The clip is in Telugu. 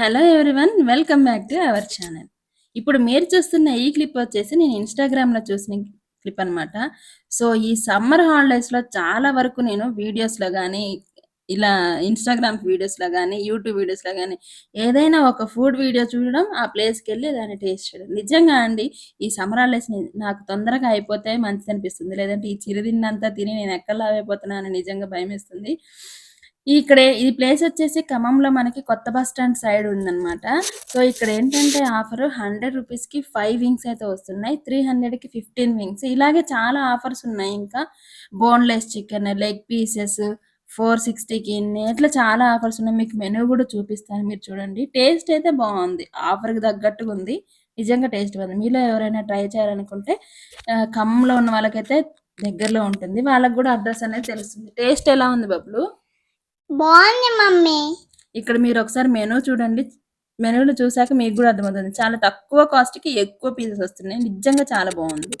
Hello everyone welcome back to our channel ఇప్పుడు మీరు చూస్తున్న ఈ క్లిప్ వచ్చేసి నేను ఇన్స్టాగ్రామ్లో చూసిన క్లిప్ అనమాట సో ఈ సమ్మర్ హాలిడేస్లో చాలా వరకు నేను వీడియోస్లో కానీ ఇలా ఇన్స్టాగ్రామ్ వీడియోస్లో కానీ యూట్యూబ్ వీడియోస్లో కానీ ఏదైనా ఒక ఫుడ్ వీడియో చూడడం ఆ ప్లేస్కి వెళ్ళి దాన్ని టేస్ట్ చేయడం. నిజంగా అండి ఈ సమ్మర్ హాలిడేస్ నాకు తొందరగా అయిపోతే మంచిది అనిపిస్తుంది. లేదంటే ఈ చిరుదిన్నంతా తిని నేను ఎక్కడ లావైపోతున్నానని నిజంగా భయం వేస్తుంది ఇక్కడ ఈ ప్లేస్ వచ్చేసి ఖమ్మంలో మనకి కొత్త బస్ స్టాండ్ సైడ్ ఉందన్నమాట. సో ఇక్కడ ఏంటంటే ఆఫర్ హండ్రెడ్ రూపీస్కి ఫైవ్ వింగ్స్ అయితే వస్తున్నాయి. త్రీ హండ్రెడ్కి ఫిఫ్టీన్ వింగ్స్. ఇలాగే చాలా ఆఫర్స్ ఉన్నాయి ఇంకా. Boneless chicken leg pieces four సిక్స్టీకి ఇట్లా చాలా ఆఫర్స్ ఉన్నాయి. మీకు మెనూ కూడా చూపిస్తాను. మీరు చూడండి. టేస్ట్ అయితే బాగుంది. ఆఫర్కి తగ్గట్టుగా ఉంది. నిజంగా టేస్ట్ బాగుంది. మీలో ఎవరైనా ట్రై చేయాలనుకుంటే ఖమ్మంలో ఉన్న వాళ్ళకైతే దగ్గరలో ఉంటుంది. వాళ్ళకి కూడా అడ్రస్ అనేది తెలుస్తుంది. టేస్ట్ ఎలా ఉంది బబ్లు? బాగుంది మమ్మీ. ఇక్కడ మీరు ఒకసారి మెనూ చూడండి. మెనూలు చూసాక మీకు కూడా అర్థమవుతుంది. చాలా తక్కువ కాస్ట్కి ఎక్కువ పీసెస్ వస్తున్నాయి. నిజంగా చాలా బాగుంది.